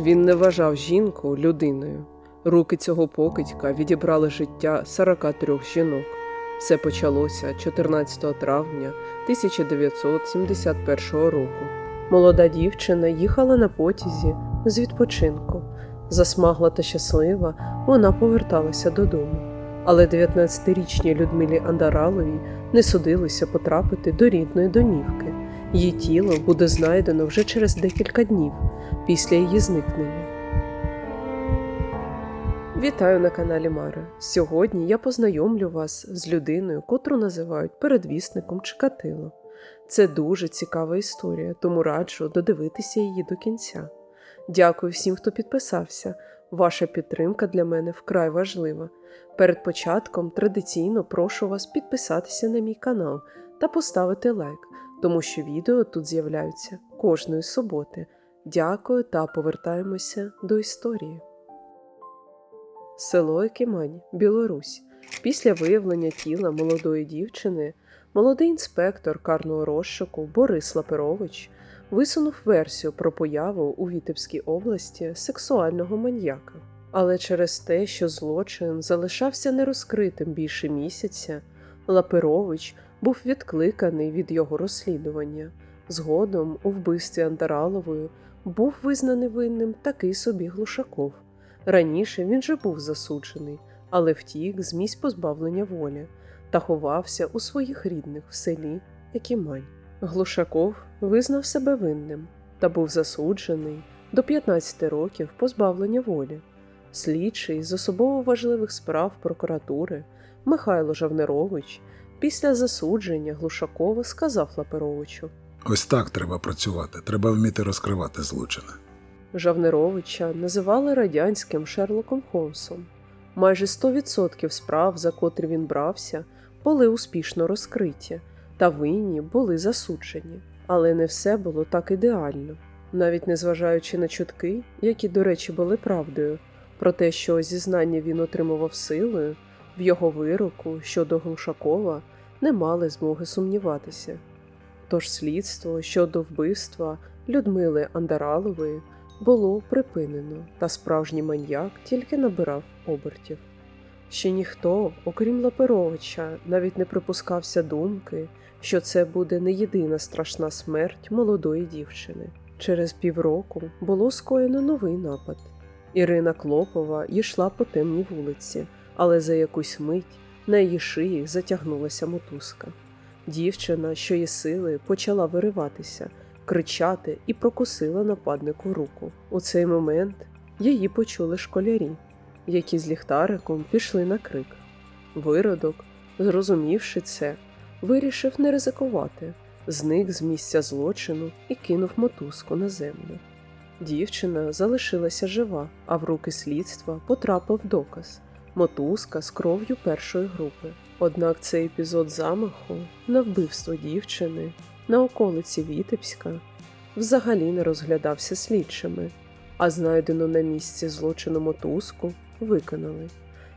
Він не вважав жінку людиною. Руки цього покидька відібрали життя 43 жінок. Все почалося 14 травня 1971 року. Молода дівчина їхала на потязі з відпочинку. Засмагла та щаслива, вона поверталася додому. Але 19-річній Людмилі Андараловій не судилося потрапити до рідної домівки. Її тіло буде знайдено вже через декілька днів після її зникнення. Вітаю на каналі Мара. Сьогодні я познайомлю вас з людиною, котру називають передвісником Чикатило. Це дуже цікава історія, тому раджу додивитися її до кінця. Дякую всім, хто підписався. Ваша підтримка для мене вкрай важлива. Перед початком традиційно прошу вас підписатися на мій канал та поставити лайк, тому що відео тут з'являються кожної суботи. Дякую та повертаємося до історії. Село Якимань, Білорусь. Після виявлення тіла молодої дівчини молодий інспектор карного розшуку Борис Лаперович висунув версію про появу у Вітебській області сексуального маньяка. Але через те, що злочин залишався нерозкритим більше місяця, Лаперович був відкликаний від його розслідування. Згодом у вбивстві Антаралової був визнаний винним такий собі Глушаков. Раніше він же був засуджений, але втік з позбавлення волі та ховався у своїх рідних в селі Якимань. Глушаков визнав себе винним та був засуджений до 15 років позбавлення волі. Слідчий з особово важливих справ прокуратури Михайло Жавнерович після засудження Глушакова сказав Лаперовичу Ось так треба працювати. Треба вміти розкривати злочини. Жавнеровича називали радянським Шерлоком Холмсом. Майже 100% справ, за котрі він брався, були успішно розкриті, та винні були засуджені. Але не все було так ідеально, навіть незважаючи на чутки, які, до речі, були правдою, про те, що зізнання він отримував силою, в його вироку щодо Глушакова не мали змоги сумніватися. Тож слідство щодо вбивства Людмили Андаралової було припинено, та справжній маньяк тільки набирав обертів. Ще ніхто, окрім Лаперовича, навіть не припускався думки, що це буде не єдина страшна смерть молодої дівчини. Через півроку було скоєно новий напад. Ірина Клопова йшла по темній вулиці, але за якусь мить на її шиї затягнулася мотузка. Дівчина, що є сили, почала вириватися, кричати і прокусила нападнику руку. У цей момент її почули школярі, які з ліхтариком пішли на крик. Виродок, зрозумівши це, вирішив не ризикувати, зник з місця злочину і кинув мотузку на землю. Дівчина залишилася жива, а в руки слідства потрапив доказ мотузка з кров'ю першої групи. Однак цей епізод замаху на вбивство дівчини на околиці Вітебська взагалі не розглядався слідчими, а знайдену на місці злочину мотузку виконали.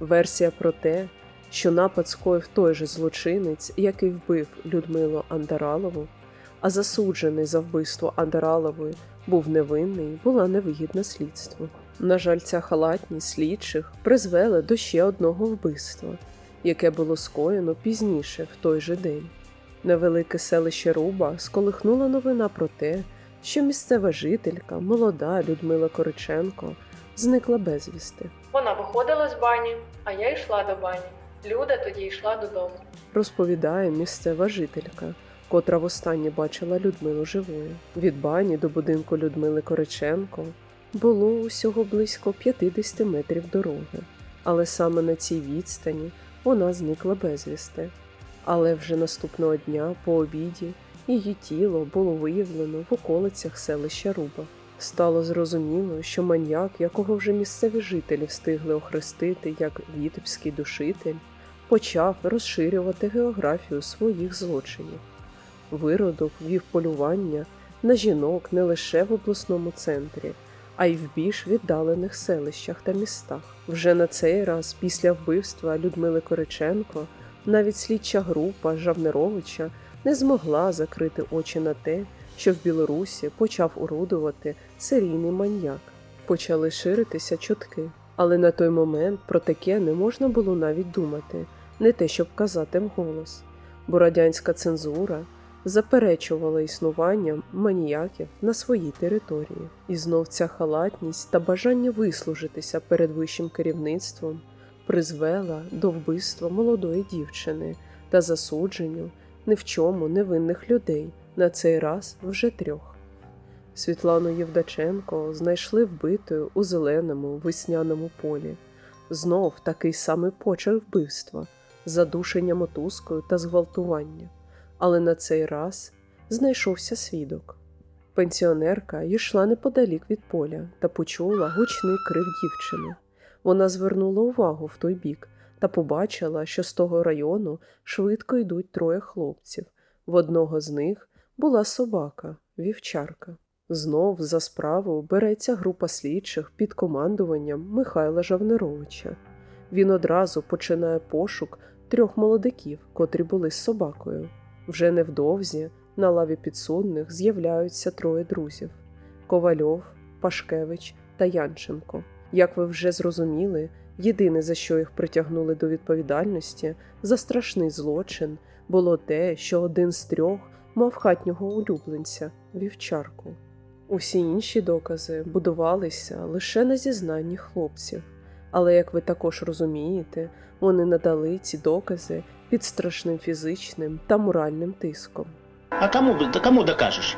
Версія про те, що напад скоїв той же злочинець, який вбив Людмилу Андаралову, а засуджений за вбивство Андаралової був невинний, була невигідна слідству. На жаль, ця халатність слідчих призвела до ще одного вбивства, яке було скоєно пізніше в той же день. Невелике селище Руба сколихнула новина про те, що місцева жителька, молода Людмила Кориченко, зникла безвісти. Вона виходила з бані, а я йшла до бані. Люда тоді йшла додому. Розповідає місцева жителька, котра востаннє бачила Людмилу живою. Від бані до будинку Людмили Кориченко було усього близько 50 метрів дороги, але саме на цій відстані вона зникла безвісти. Але вже наступного дня по обіді її тіло було виявлено в околицях селища Руба. Стало зрозуміло, що маньяк, якого вже місцеві жителі встигли охрестити як вітебський душитель, почав розширювати географію своїх злочинів. Виродок вів полювання на жінок не лише в обласному центрі, а й в більш віддалених селищах та містах. Вже на цей раз, після вбивства Людмили Кориченко, навіть слідча група Жавнеровича не змогла закрити очі на те, що в Білорусі почав уродувати серійний маньяк. Почали ширитися чутки, але на той момент про таке не можна було навіть думати, не те, щоб казати вголос, бо радянська цензура заперечувала існування маніяків на своїй території. І знов ця халатність та бажання вислужитися перед вищим керівництвом призвела до вбивства молодої дівчини та засудженню ні в чому невинних людей, на цей раз вже трьох. Світлану Євдаченко знайшли вбитою у зеленому весняному полі. Знов такий самий почерк вбивства, задушення мотузкою та зґвалтування. Але на цей раз знайшовся свідок. Пенсіонерка йшла неподалік від поля та почула гучний крик дівчини. Вона звернула увагу в той бік та побачила, що з того району швидко йдуть троє хлопців. В одного з них була собака, вівчарка. Знов за справу береться група слідчих під командуванням Михайла Жавнеровича. Він одразу починає пошук трьох молодиків, котрі були з собакою. Вже невдовзі на лаві підсудних з'являються троє друзів: Ковальов, Пашкевич та Янченко. Як ви вже зрозуміли, єдине, за що їх притягнули до відповідальності за страшний злочин, було те, що один з трьох мав хатнього улюбленця вівчарку. Усі інші докази будувалися лише на зізнанні хлопців, але, як ви також розумієте, вони надали ці докази під страшним фізичним та моральним тиском. А кому, бы- да кому докажешь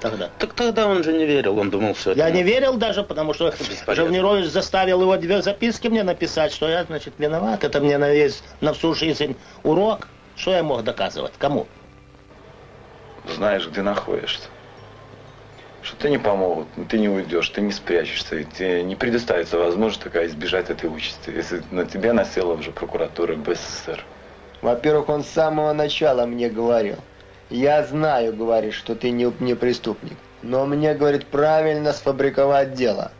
тогда? Так тогда он же не верил, он думал, все Я не верил даже, потому что Бесполезно. Жавнирович заставил его две записки мне написать, что я, значит, виноват. Это мне на весь, на всю жизнь урок. Что я мог доказывать? Кому? знаешь, где находишься. Что ты не помогут, ты не уйдешь, ты не спрячешься, и тебе не предоставится возможность такая избежать этой участи, если на тебя насела уже прокуратура БССР. Во-первых, он с самого начала мне говорил. Я знаю, говорит, что ты не, не преступник. Но мне, говорит, правильно сфабриковать дело.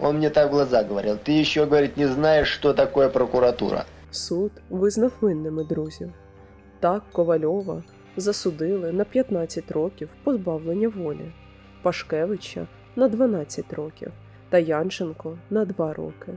Он мне так в глаза говорил. Ты еще, говорит, не знаешь, что такое прокуратура. Суд визнав винними друзів. Так Ковальова засудили на 15 років позбавлення волі, Пашкевича на 12 років та Янченко на 2 роки.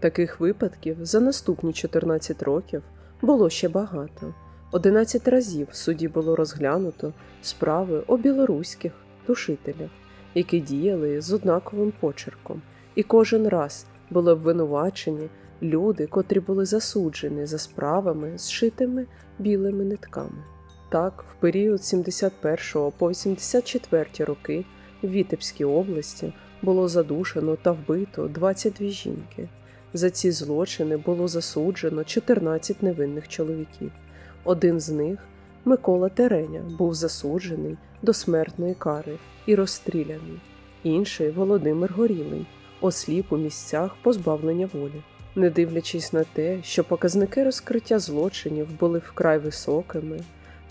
Таких випадків за наступні 14 років було ще багато. 11 разів в суді було розглянуто справи о білоруських душителях, які діяли з однаковим почерком, і кожен раз були обвинувачені люди, котрі були засуджені за справами, зшитими білими нитками. Так, в період з 71 по 84 роки в Вітебській області було задушено та вбито 22 жінки. За ці злочини було засуджено 14 невинних чоловіків. Один з них, Микола Тереня, був засуджений до смертної кари і розстріляний. Інший Володимир Горілий, осліп у місцях позбавлення волі. Не дивлячись на те, що показники розкриття злочинів були вкрай високими,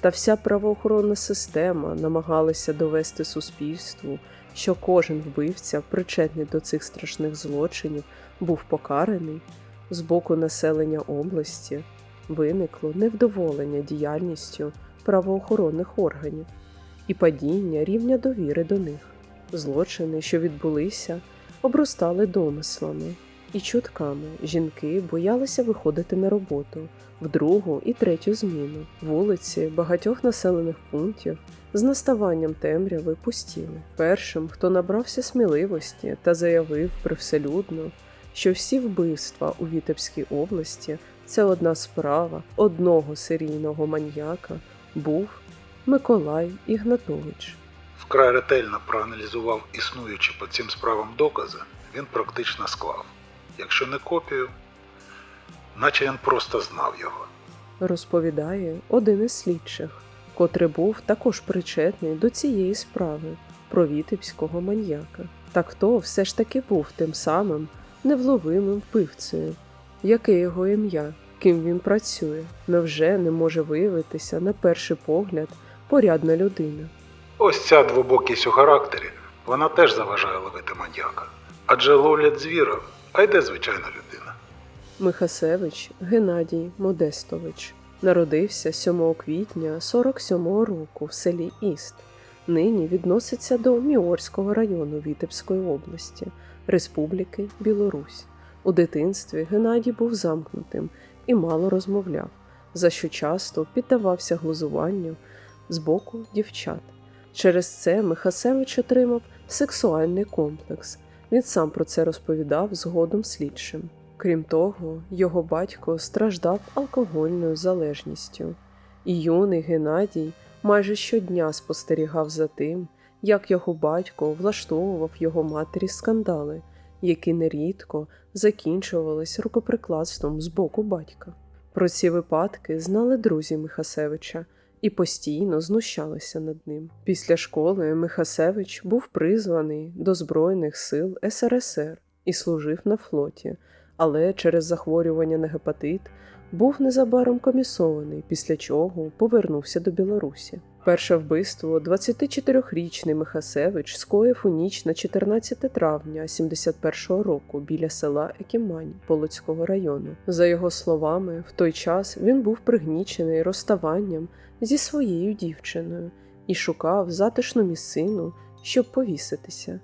та вся правоохоронна система намагалася довести суспільству, що кожен вбивця, причетний до цих страшних злочинів, був покараний, з боку населення області виникло невдоволення діяльністю правоохоронних органів і падіння рівня довіри до них. Злочини, що відбулися, обростали домислами і чутками. Жінки боялися виходити на роботу в другу і третю зміну. Вулиці багатьох населених пунктів з наставанням темряви пустіли. Першим, хто набрався сміливості та заявив привселюдно, що всі вбивства у Вітебській області це одна справа одного серійного маньяка, був Миколай Ігнатович. Вкрай ретельно проаналізував існуючі по цим справам докази, він практично склав. Якщо не копію, наче він просто знав його. розповідає один із слідчих, котрий був також причетний до цієї справи про вітебського маньяка. Та хто все ж таки був тим самим невловимим вбивцею? Яке його ім'я? Ким він працює? Невже не може виявитися на перший погляд порядна людина? Ось ця двобокість у характері, вона теж заважає ловити маньяка. Адже ловлять звіра, а йде звичайна людина. Михасевич Геннадій Модестович народився 7 квітня 47-го року в селі Іст. нині відноситься до Міорського району Вітебської області, Республіки Білорусь. У дитинстві Геннадій був замкнутим і мало розмовляв, за що часто піддавався глузуванню з боку дівчат. Через це Михасевич отримав сексуальний комплекс. Він сам про це розповідав згодом слідчим. Крім того, його батько страждав алкогольною залежністю, і юний Геннадій майже щодня спостерігав за тим, як його батько влаштовував його матері скандали, які нерідко закінчувались рукоприкладством з боку батька. Про ці випадки знали друзі Михасевича і постійно знущалися над ним. Після школи Михасевич був призваний до Збройних сил СРСР і служив на флоті, але через захворювання на гепатит був незабаром комісований, після чого повернувся до Білорусі. Перше вбивство 24-річний Михасевич скоїв у ніч на 14 травня 71-го року біля села Екімань Полоцького району. За його словами, в той час він був пригнічений розставанням зі своєю дівчиною і шукав затишну місцину, щоб повіситися.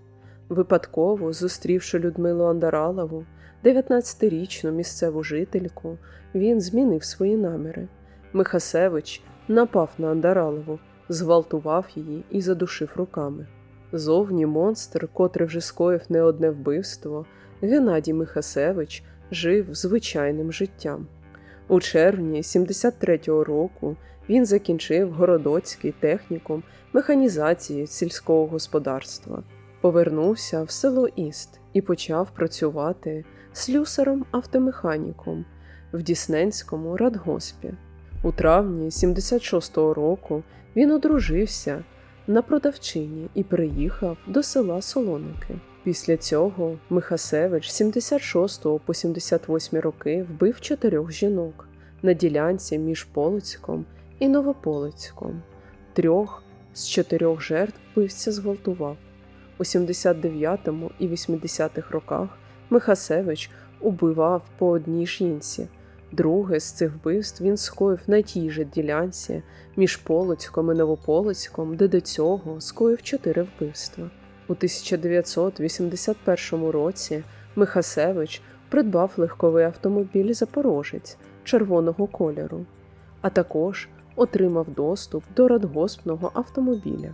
Випадково зустрівши Людмилу Андаралову, 19-річну місцеву жительку, він змінив свої наміри. Михасевич напав на Андаралову, зґвалтував її і задушив руками. Зовні монстр, котрий вже скоїв не одне вбивство, Геннадій Михасевич жив звичайним життям. У червні 73-го року він закінчив Городоцький технікум механізації сільського господарства, повернувся в село Іст і почав працювати слюсаром-автомеханіком в Дісненському радгоспі. У травні 76-го року він одружився на продавчині і приїхав до села Солоники. Після цього Михасевич з 76 по 78 роки вбив чотирьох жінок на ділянці між Полоцьком і Новополоцьком. Трьох з чотирьох жертв вбивця зґвалтував. У 79-му і 80-х роках Михасевич убивав по одній жінці. Друге з цих вбивств він скоїв на тій же ділянці між Полоцьком і Новополоцьком, де до цього скоїв чотири вбивства. У 1981 році Михасевич придбав легковий автомобіль Запорожець червоного кольору, а також отримав доступ до радгоспного автомобіля.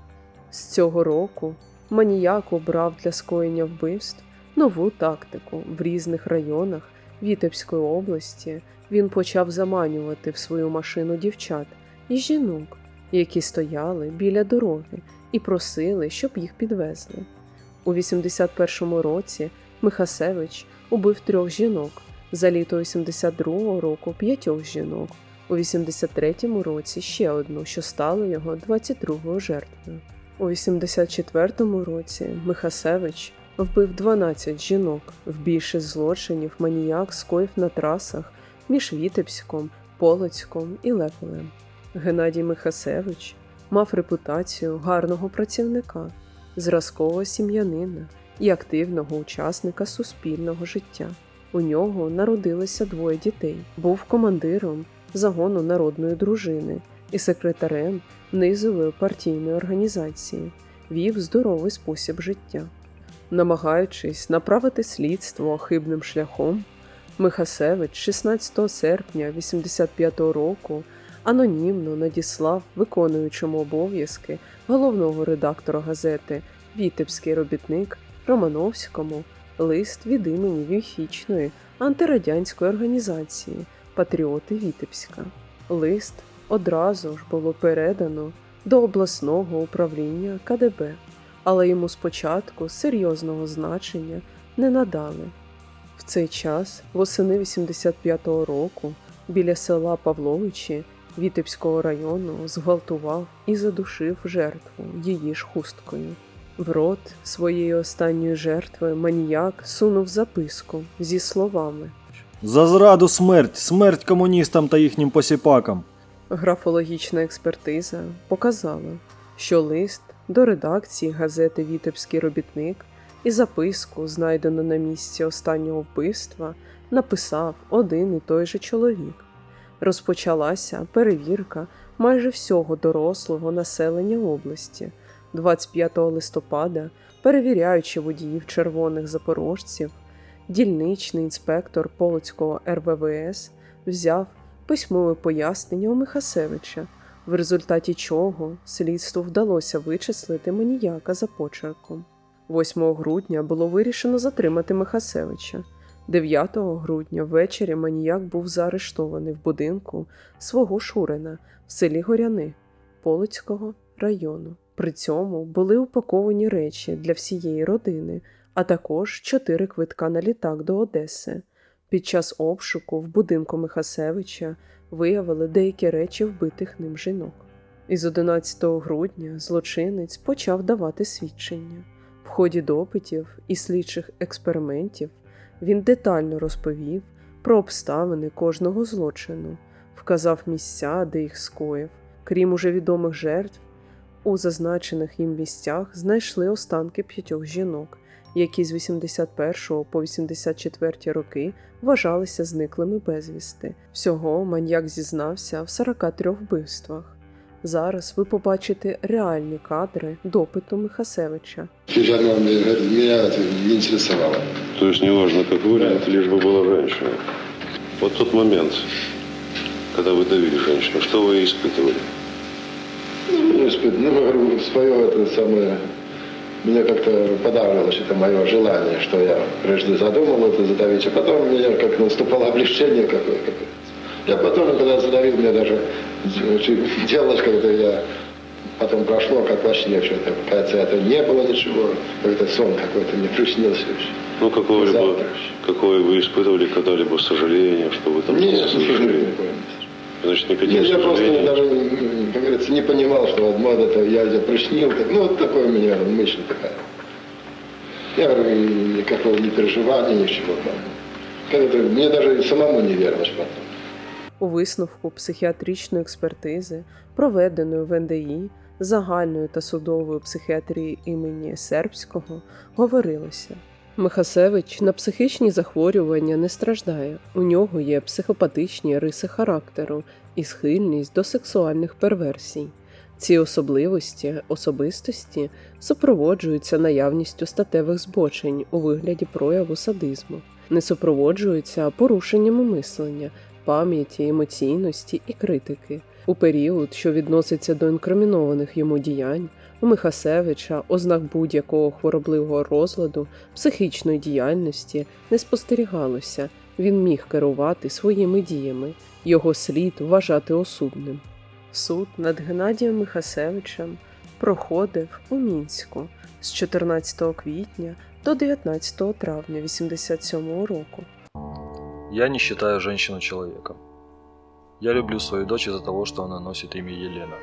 З цього року маніяк обрав для скоєння вбивств нову тактику в різних районах Вітебської області. Він почав заманювати в свою машину дівчат і жінок, які стояли біля дороги і просили, щоб їх підвезли. У 81-му році Михасевич убив трьох жінок, за літо 82-го року п'ятьох жінок, у 83-му році ще одну, що стало його 22-ю жертвою. У 84-му році Михасевич вбив 12 жінок. В більшість злочинів маніяк скоїв на трасах між Вітебськом, Полоцьком і Леполем. Геннадій Михасевич мав репутацію гарного працівника, зразкового сім'янина і активного учасника суспільного життя. У нього народилося двоє дітей, був командиром загону народної дружини і секретарем низової партійної організації, вів здоровий спосіб життя. Намагаючись направити слідство хибним шляхом, Михасевич 16 серпня 85 року анонімно надіслав виконуючому обов'язки головного редактора газети Вітебський робітник Романовському лист від імені Віхічної антирадянської організації Патріоти Вітебська. Лист одразу ж було передано до обласного управління КДБ, але йому спочатку серйозного значення не надали. В цей час, восени 85-го року, біля села Павловичі Вітебського району зґвалтував і задушив жертву її ж хусткою. В рот своєї останньої жертви маніяк сунув записку зі словами За зраду смерть, смерть комуністам та їхнім посіпакам. Графологічна експертиза показала, що лист до редакції газети Вітебський робітник і записку, знайдену на місці останнього вбивства, написав один і той же чоловік. Розпочалася перевірка майже всього дорослого населення області. 25 листопада, перевіряючи водіїв червоних запорожців, дільничний інспектор Полоцького РВВС взяв письмове пояснення у Михасевича, в результаті чого слідству вдалося вичислити маніяка за почерком. 8 грудня було вирішено затримати Михасевича. 9 грудня ввечері маніяк був заарештований в будинку свого Шурина в селі Горяни Полоцького району. При цьому були упаковані речі для всієї родини, а також чотири квитка на літак до Одеси. Під час обшуку в будинку Михасевича виявили деякі речі вбитих ним жінок. Із 11 грудня злочинець почав давати свідчення. В ході допитів і слідчих експериментів він детально розповів про обставини кожного злочину, вказав місця, де їх скоїв. Крім уже відомих жертв, у зазначених їм місцях знайшли останки п'ятьох жінок, які з 81 по 84 роки вважалися зниклими безвісти. Всього маньяк зізнався в 43 вбивствах. Зараз ви побачите реальні кадри допиту Михасевича. Жанна мне говорит, меня это не интересовало. То есть неважно, как выглядит, лишь бы была женщина. Вот тот момент, когда вы давили женщину, что вы испытывали? Ну, не испыт- ну, говорю, свое это самое, меня как-то подавлялось это мое желание, что я прежде задумал это задавить, а потом у меня как наступало облегчение какое-то. Я потом, когда задавил, мне даже делалось, когда я потом прошло, как во сне что-то. Кажется, это не было ничего, какой-то сон какой-то мне приснился еще. Ну, Завтра. какое вы испытывали когда-либо сожаление, что вы там... Не, плохо слушай, жили? не понял. Значит, никаких Нет, я просто даже, как говорится, не понимал, что вот мод это я тебя приснил. Так, ну, вот такое у меня мысль такая. Я говорю, никакого не переживания, ничего там. Как это, мне даже самому не верилось потом. У висновку психіатричної експертизи, проведеної в НДІ загальної та судової психіатрії імені Сербського, говорилося. Михасевич на психічні захворювання не страждає. У нього є психопатичні риси характеру і схильність до сексуальних перверсій. Ці особливості особистості супроводжуються наявністю статевих збочень у вигляді прояву садизму, не супроводжуються порушеннями мислення, пам'яті, емоційності і критики. У період, що відноситься до інкримінованих йому діянь, у Михасевича ознак будь-якого хворобливого розладу, психічної діяльності не спостерігалося. Він міг керувати своїми діями, його слід вважати осудним. Суд над Геннадієм Михасевичем проходив у Мінську з 14 квітня до 19 травня 87 року. Я не считаю женщину человеком. Я люблю свою дочь из-за того, что она носит имя Елена.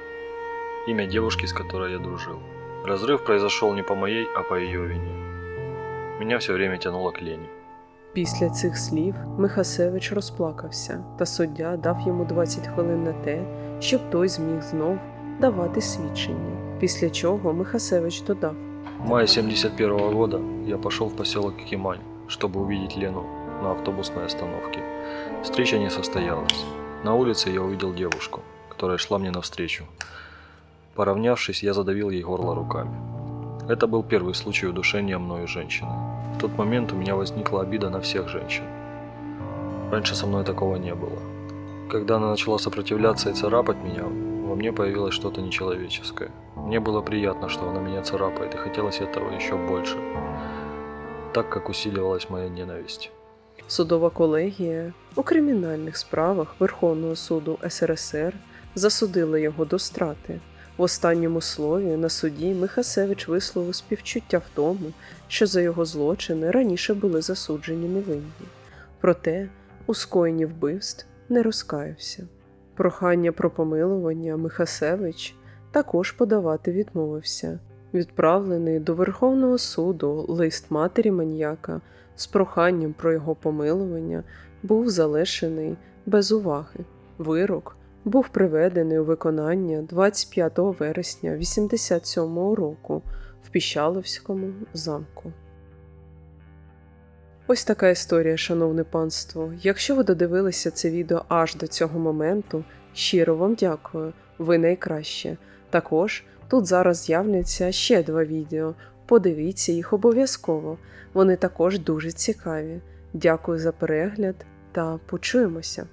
Имя девушки, с которой я дружил. Разрыв произошел не по моей, а по ее вине. Меня все время тянуло к Лене. Після цих слів Михасевич розплакався, та суддя дав йому 20 хвилин на те, щоб той зміг знов давати свідчення. Після чого Михасевич додав: В мае 71 года я пошел в поселок Кимань, чтобы увидеть Лену на автобусной остановке. Встреча не состоялась. На улице я увидел девушку, которая шла мне навстречу. Поравнявшись, я задавил ей горло руками. Это был первый случай удушения мною женщины. В тот момент у меня возникла обида на всех женщин. Раньше со мной такого не было. Когда она начала сопротивляться и царапать меня, во мне появилось что-то нечеловеческое. Мне было приятно, что она меня царапает, и хотелось этого еще больше, так как усиливалась моя ненависть. Судова колегія у кримінальних справах Верховного суду СРСР засудила його до страти. В останньому слові на суді Михасевич висловив співчуття в тому, що за його злочини раніше були засуджені невинні. Проте у скоєнні вбивств не розкаявся. Прохання про помилування Михасевич також подавати відмовився. Відправлений до Верховного суду лист матері маньяка з проханням про його помилування був залишений без уваги. Вирок був приведений у виконання 25 вересня 87 року в Піщаловському замку. Ось така історія, шановне панство. Якщо ви додивилися це відео аж до цього моменту, щиро вам дякую, ви найкраще. Також Тут зараз з'являться ще два відео. Подивіться їх обов'язково. Вони також дуже цікаві. Дякую за перегляд та почуємося!